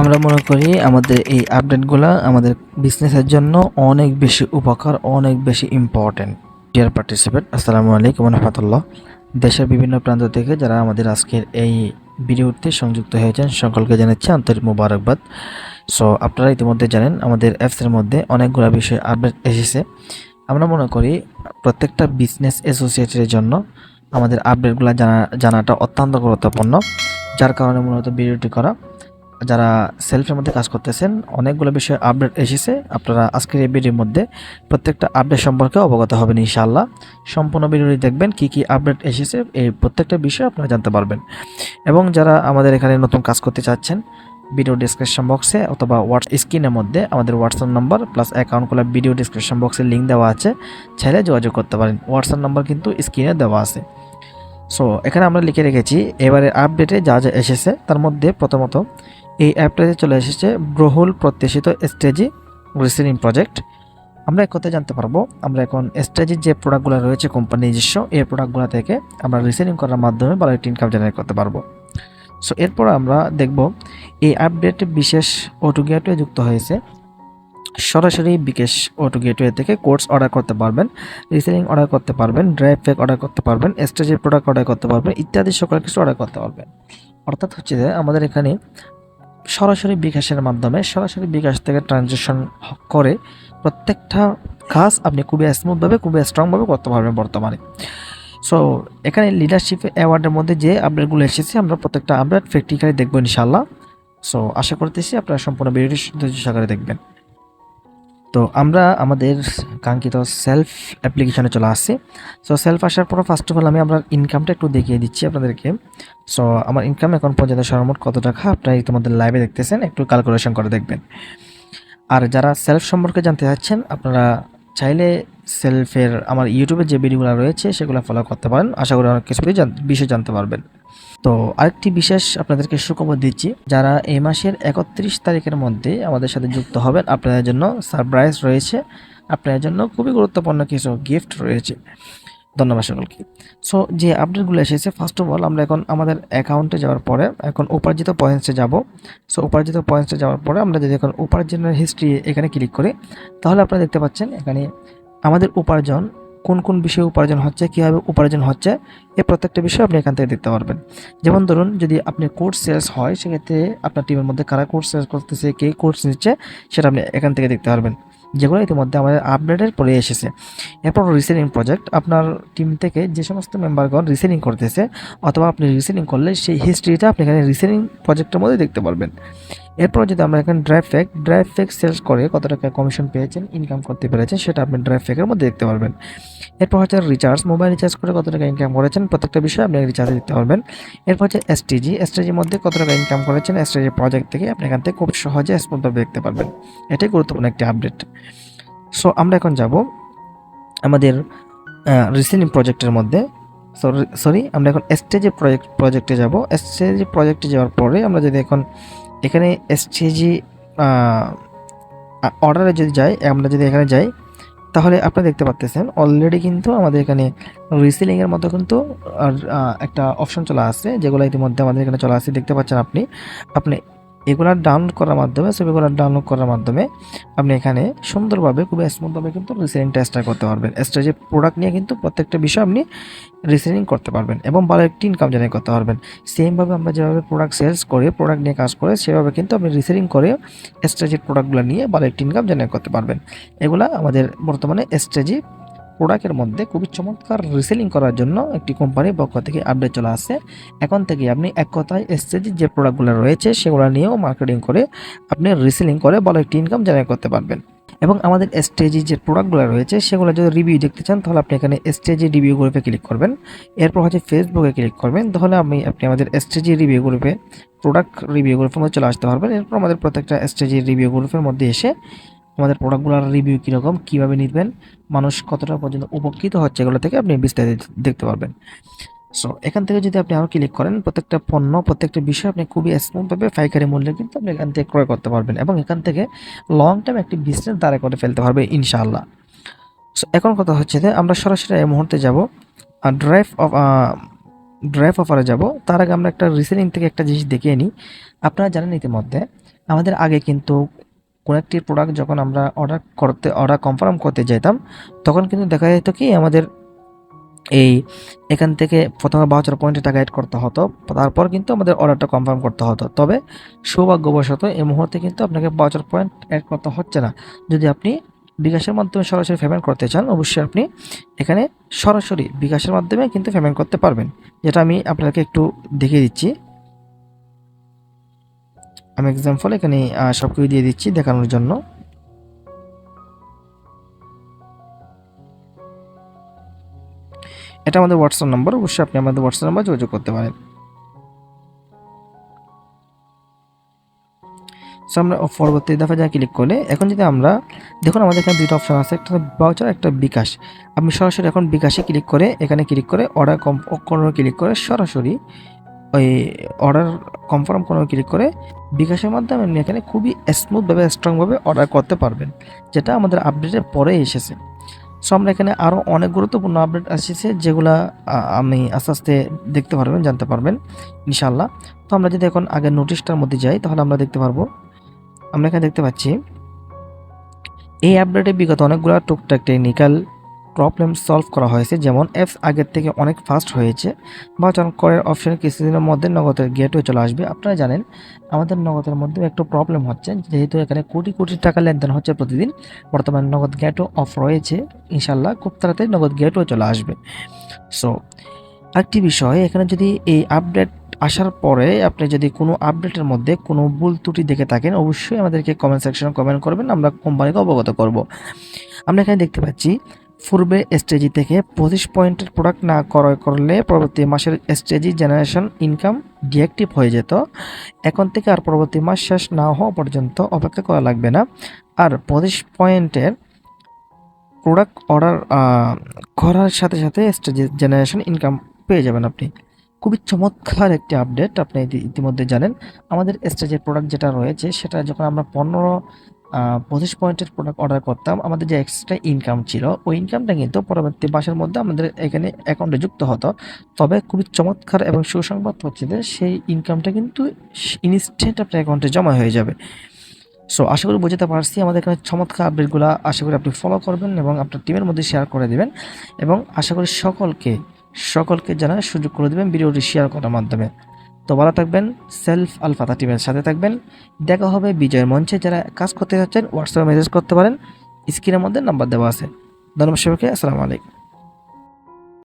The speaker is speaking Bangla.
আমরা মনে করি আমাদের এই আপডেটগুলো আমাদের বিজনেসের জন্য অনেক বেশি উপকার, অনেক বেশি ইম্পর্টেন্ট ডিয়ার পার্টিসিপেট আসসালামু আলাইকুম রহমতুল্লাহ। দেশের বিভিন্ন প্রান্ত থেকে যারা আমাদের আজকের এই ভিডিওতে সংযুক্ত হয়েছেন, সকলকে জানাচ্ছি আন্তরিক মুবারকবাদ। সো আপনারা ইতিমধ্যে জানেন, আমাদের অ্যাপসের মধ্যে অনেকগুলো বিষয় আপডেট এসেছে। আমরা মনে করি প্রত্যেকটা বিজনেস অ্যাসোসিয়েটের জন্য আমাদের আপডেটগুলো জানা, জানাটা অত্যন্ত গুরুত্বপূর্ণ। যার কারণে মূলত ভিডিওটি করা যারা সেলফের মধ্যে কাজ করতেছেন, অনেকগুলো বিষয়ে আপডেট এসেছে। আপনারা আজকের এই ভিডিওর মধ্যে প্রত্যেকটা আপডেট সম্পর্কে অবগত হবেন ইনশাআল্লাহ। সম্পূর্ণ ভিডিওটি দেখবেন, কি কি আপডেট এসেছে, এই প্রত্যেকটা বিষয় আপনারা জানতে পারবেন। এবং যারা আমাদের এখানে নতুন কাজ করতে চাচ্ছেন ভিডিও ডিসক্রিপশন বক্সে অথবা হোয়াটস স্ক্রিনের মধ্যে আমাদের হোয়াটসঅ্যাপ নাম্বার প্লাস অ্যাকাউন্ট খোলা ভিডিও ডিসক্রিপশন বক্সে লিঙ্ক দেওয়া আছে, চাইলে যোগাযোগ করতে পারেন। হোয়াটসঅ্যাপ নাম্বার কিন্তু স্ক্রিনে দেওয়া আছে। সো এখানে আমরা লিখে রেখেছি এবারে আপডেটে যা যা এসেছে, তার মধ্যে প্রথমত এই অ্যাপটাতে চলে এসেছে ব্রহুল প্রত্যাশিত স্টেজি রিসেলিং প্রজেক্ট। আমরা এক কথা জানতে পারব। আমরা এখন স্টেজের যে প্রোডাক্টগুলো রয়েছে কোম্পানি নিজস্ব, এই প্রোডাক্টগুলো থেকে আমরা রিসেলিং করার মাধ্যমে ভালো একটি ইনকাম জেনারেট করতে পারব। সো এরপর আমরা দেখব এই আপডেট বিশেষ অটো গেটওয়ে যুক্ত হয়েছে। সরাসরি বিকেশ অটো গেটওয়ে থেকে কোর্স অর্ডার করতে পারবেন রিসেলিং অর্ডার করতে পারবেন ড্রাইভ প্যাক অর্ডার করতে পারবেন স্টেজের প্রোডাক্ট অর্ডার করতে পারবেন, ইত্যাদি সকল কিছু অর্ডার করতে পারবেন। অর্থাৎ হচ্ছে যে আমাদের এখানে সরাসরি বিকাশের মাধ্যমে, সরাসরি বিকাশ থেকে ট্রানজেকশন করে প্রত্যেকটা কাজ আপনি খুবই স্মুথভাবে খুবই স্ট্রংভাবে করতে পারবেন বর্তমানে। সো এখানে লিডারশিপ অ্যাওয়ার্ডের মধ্যে যে আপডেটগুলো এসেছে, আমরা প্রত্যেকটা আপডেট প্র্যাকটিক্যালি দেখব ইনশাল্লাহ সো আশা করতেছি আপনারা সম্পূর্ণ ধৈর্য সহকারে দেখবেন। তো আমরা আমাদের কাঙ্ক্ষিত সেলফ অ্যাপ্লিকেশনে চলে আসছি। সো সেলফ আসার পর ফার্স্ট অফ অল আমি আপনার ইনকামটা একটু দেখিয়ে দিচ্ছি আপনাদেরকে। সো আমার ইনকাম এখন পর্যন্ত সর্বমোট কত টাকা? আপনারা ইতিমধ্যে লাইভে দেখতেছেন, একটু ক্যালকুলেশন করে দেখবেন। আর যারা সেলফ সম্পর্কে জানতে চাচ্ছেন, আপনারা চাইলে সেলফের আমার ইউটিউবে যে ভিডিওগুলো রয়েছে, সেগুলো ফলো করতে পারেন। আশা করি অনেক কিছু বিষয় জানতে পারবেন। তো আরেকটি বিশেষ আপনাদেরকে সুখবর দিচ্ছি, যারা এই মাসের একত্রিশ তারিখের মধ্যে আমাদের সাথে যুক্ত হবেন, আপনাদের জন্য সারপ্রাইজ রয়েছে, আপনাদের জন্য খুবই গুরুত্বপূর্ণ কিছু গিফট রয়েছে। ধন্যবাদ সকলকে। সো যে আপডেটগুলো এসেছে ফার্স্ট অফ অল আমরা এখন আমাদের অ্যাকাউন্টে যাওয়ার পরে এখন উপার্জিত পয়েন্টসে যাব। সো উপার্জিত পয়েন্টসে যাওয়ার পরে আমরা যদি এখন উপার্জনের হিস্ট্রি এখানে ক্লিক করি, তাহলে আপনারা দেখতে পাচ্ছেন এখানে আমাদের উপার্জন কোন কোন বিষয়ে উপার্জন হচ্ছে, কীভাবে উপার্জন হচ্ছে, এ প্রত্যেকটা বিষয় আপনি এখান থেকে দেখতে পারবেন। যেমন ধরুন, যদি আপনি কোর্স সেলস হয়, সেক্ষেত্রে আপনার টিমের মধ্যে কারা কোর্স সেলস করতেছে, কে কোর্স নিচ্ছে, সেটা আপনি এখান থেকে দেখতে পারবেন। যেগুলো ইতিমধ্যে আমাদের আপডেটের পরে এসেছে। এরপর রিসেলিং প্রজেক্ট আপনার টিম থেকে যে সমস্ত মেম্বারগণ রিসেলিং করতেছে, অথবা আপনি রিসেলিং করলে সেই হিস্ট্রিটা আপনি এখানে রিসেলিং প্রজেক্টের মধ্যে দেখতে পারবেন। এরপর যদি আমরা এখানে ড্রাইভ ফ্যাক ড্রাইভ ফ্যাক সেলস করে কত টাকা কমিশন পেয়েছেন ইনকাম করতে পেরেছেন, সেটা আপনি ড্রাইভ ফ্যাকের মধ্যে দেখতে পারবেন। এরপর হচ্ছে রিচার্জ মোবাইল রিচার্জ করে কত টাকা ইনকাম করেছেন, প্রত্যেকটা বিষয়ে আপনি রিচার্জ দেখতে পারবেন। এরপর হচ্ছে এসটিজি এসটিজির মধ্যে কত টাকা ইনকাম করেছেন এসটিজি প্রজেক্ট থেকে আপনি এখান থেকে খুব সহজে স্মুথভাবে দেখতে পারবেন। এটাই গুরুত্বপূর্ণ একটি আপডেট সো আমরা এখন যাব আমাদের রিসেলিং প্রজেক্টের মধ্যে। সরি আমরা এখন স্টেজে প্রজেক্ট প্রজেক্টে যাব। স্টেজে প্রজেক্টে যাওয়ার পরে আমরা যদি এখন এখানে এসটিজি অর্ডারে যদি যাই, আমরা যদি এখানে যাই, তাহলে আপনারা দেখতে পাচ্তেছেন অলরেডি কিন্তু আমাদের এখানে রিসেলিংয়ের মতো কিন্তু একটা অপশন চলে আসছে, যেগুলো ইতিমধ্যে আমাদের এখানে চলে আসছে, দেখতে পাচ্ছেন আপনি। আপনি এগুলো ডাউনলোড করার মাধ্যমে ছবিগুলো ডাউনলোড করার মাধ্যমে আপনি এখানে সুন্দরভাবে খুবই স্মুথভাবে কিন্তু রিসেলিং টেস্টটা করতে পারবেন। স্টেজে প্রোডাক্ট নিয়ে কিন্তু প্রত্যেকটা বিষয় আপনি রিসেলিং করতে পারবেন এবং ভালো একটি ইনকাম জেনারেট করতে পারবেন। সেমভাবে আমরা যেভাবে প্রোডাক্ট সেলস করে প্রোডাক্ট নিয়ে কাজ করে, সেভাবে কিন্তু আপনি রিসেলিং করে স্টেজের প্রোডাক্টগুলো নিয়ে ভালো একটি ইনকাম জেনারেট করতে পারবেন। এগুলা আমাদের বর্তমানে স্টেজে প্রোডাক্টের মধ্যে খুবই চমৎকার রিসেলিং করার জন্য একটি কোম্পানির পক্ষ থেকে আপডেট চলে আসছে এখন থেকে আপনি এক কথায় এসএসজি যে প্রোডাক্টগুলো রয়েছে, সেগুলো নিয়েও মার্কেটিং করে আপনি রিসেলিং করে ভালো একটি ইনকাম জেনারেট করতে পারবেন। এবং আমাদের স্টেজি যে প্রোডাক্টগুলো রয়েছে, সেগুলো যদি রিভিউ দেখতে চান, তাহলে আপনি এখানে স্টেজি রিভিউ গ্রুপে ক্লিক করবেন। এরপর হচ্ছে ফেসবুকে ক্লিক করবেন। তাহলে আমি আপনি আমাদের স্টেজি রিভিউ গ্রুপে প্রোডাক্ট রিভিউ গ্রুপের মধ্যে চলে আসতে পারবেন। এরপর আমাদের প্রত্যেকটা স্টেজি রিভিউ গ্রুপের মধ্যে এসে আমাদের প্রোডাক্টগুলোর রিভিউ কীরকম, কীভাবে নিবেন, মানুষ কতটা পর্যন্ত উপকৃত হচ্ছে এগুলো থেকে আপনি বিস্তারিত দেখতে পারবেন। সো এখান থেকে যদি আপনি আরও ক্লিক করেন, প্রত্যেকটা পণ্য, প্রত্যেকটা বিষয় আপনি খুবই স্মুথভাবে পাইকারি মূল্যে কিন্তু আপনি এখান থেকে ক্রয় করতে পারবেন এবং এখান থেকে লং টাইম একটি বিজনেস দাঁড়া করে ফেলতে পারবে ইনশাআল্লাহ। সো এখন কথা হচ্ছে যে আমরা সরাসরি এই মুহূর্তে যাব ড্রাইভ অফ ড্রাইভ অফারে যাব। তার আগে আমরা একটা রিসেলিং থেকে একটা জিনিস দেখিয়ে নিই। আপনারা জানেন ইতিমধ্যে, আমাদের আগে কিন্তু কোনো একটি প্রোডাক্ট যখন আমরা অর্ডার করতে অর্ডার কনফার্ম করতে যেতাম তখন কিন্তু দেখা যেত কি আমাদের এই এখান থেকে প্রথমে বাউচার পয়েন্টে টাকা অ্যাড করতে হতো, তারপর কিন্তু আমাদের অর্ডারটা কনফার্ম করতে হতো। তবে সৌভাগ্যবশত এই মুহূর্তে কিন্তু আপনাকে বাউচার পয়েন্ট অ্যাড করতে হচ্ছে না। যদি আপনি বিকাশের মাধ্যমে সরাসরি পেমেন্ট করতে চান, অবশ্যই আপনি এখানে সরাসরি বিকাশের মাধ্যমে কিন্তু পেমেন্ট করতে পারবেন। যেটা আমি আপনাকে একটু দেখিয়ে দিচ্ছি। আমি এক্সাম্পল এখানে সব কিছু দিয়ে দিচ্ছি দেখানোর জন্য। এটা আমাদের হোয়াটসঅ্যাপ নাম্বার অবশ্যই আপনি আমাদের হোয়াটসঅ্যাপ নাম্বার যোগাযোগ করতে পারেন। সো আমরা পরবর্তী দফা যা ক্লিক করলে, এখন যদি আমরা, দেখুন আমাদের এখানে দুটো অপশন আছে, একটা বাউচার একটা বিকাশ। আপনি সরাসরি এখন বিকাশে ক্লিক করে, এখানে ক্লিক করে অর্ডার কম ক্লিক করে সরাসরি ওই অর্ডার কনফার্ম কোনো ক্লিক করে বিকাশের মাধ্যমে আপনি এখানে খুবই স্মুথভাবে স্ট্রংভাবে অর্ডার করতে পারবেন, যেটা আমাদের আপডেটের পরে এসেছে। সো আমরা এখানে আরও অনেক গুরুত্বপূর্ণ আপডেট এসেছে যেগুলা আমি আস্তে আস্তে দেখতে পারবেন, জানতে পারবেন ইনশাল্লাহ তো আমরা যদি এখন আগের নোটিশটার মধ্যে যাই, তাহলে আমরা দেখতে পারব, আমরা এখানে দেখতে পাচ্ছি, এই আপডেটে বিগত অনেকগুলো টুকটাক টেকনিক্যাল প্রবলেম সলভ করা হয়েছে, যেমন অ্যাপস আগের থেকে অনেক ফাস্ট হয়েছে বা যখন করের অপশনে কিছুদিনের মধ্যে নগদের গেটওয়ে চলে আসবে। আপনারা জানেন, আমাদের নগদের মধ্যে একটু প্রবলেম হচ্ছে, যেহেতু এখানে কোটি কোটি টাকা লেনদেন হচ্ছে প্রতিদিন, বর্তমানে নগদ গেটও অফ রয়েছে ইনশাল্লাহ খুব তাড়াতাড়ি নগদ গেটও চলে আসবে। সো আরেকটি বিষয়, এখানে যদি এই আপডেট আসার পরে আপনি যদি কোনো আপডেটের মধ্যে কোনো ভুল ত্রুটি দেখে থাকেন, অবশ্যই আমাদেরকে কমেন্ট সেকশনে কমেন্ট করবেন, আমরা কোম্পানিকে অবগত করব। আমরা এখানে দেখতে পাচ্ছি পূর্বে স্টেজি থেকে পঁচিশ পয়েন্টের প্রোডাক্ট না ক্রয় করলে পরবর্তী মাসের স্টেজি জেনারেশন ইনকাম ডিঅ্যাক্টিভ হয়ে যেত। এখন থেকে আর পরবর্তী মাস শেষ না হওয়া পর্যন্ত অপেক্ষা করা লাগবে না। আর পঁচিশ পয়েন্টের প্রোডাক্ট অর্ডার করার সাথে সাথে স্টেজি জেনারেশন ইনকাম পেয়ে যাবেন আপনি। খুবই চমৎকার একটি আপডেট আপনি ইতিমধ্যে জানেন। আমাদের স্টেজের প্রোডাক্ট যেটা রয়েছে, সেটা যখন আমরা পনেরো পঁচিশ পয়েন্টের প্রোডাক্ট অর্ডার করতাম। আমাদের যে এক্সট্রা ইনকাম ছিল, ওই ইনকামটা কিন্তু পরবর্তী মাসের মধ্যে আমাদের এখানে অ্যাকাউন্টে যুক্ত হতো। তবে খুবই চমৎকার এবং সুসংবাদ হচ্ছে যে সেই ইনকামটা কিন্তু ইনস্ট্যান্ট আপনার অ্যাকাউন্টে জমা হয়ে যাবে। সো আশা করি বুঝতে পারছি। আমাদের এখানে চমৎকার আপডেটগুলো আশা করি আপনি ফলো করবেন এবং আপনার টিমের মধ্যে শেয়ার করে দেবেন। এবং আশা করি সকলকে সকলকে জানার সুযোগ করে দেবেন ভিডিওটি শেয়ার করার মাধ্যমে। তো ভালো থাকবেন সেলফ আলফাতা টিমের সাথে থাকবেন। দেখা হবে বিজয়ের মঞ্চে, যারা কাজ করতে চাচ্ছেন হোয়াটসঅ্যাপে মেসেজ করতে পারেন। স্ক্রিনের মধ্যে নাম্বার দেওয়া আছে। ধন্যবাদ সবাইকে, আসসালামু আলাইকুম।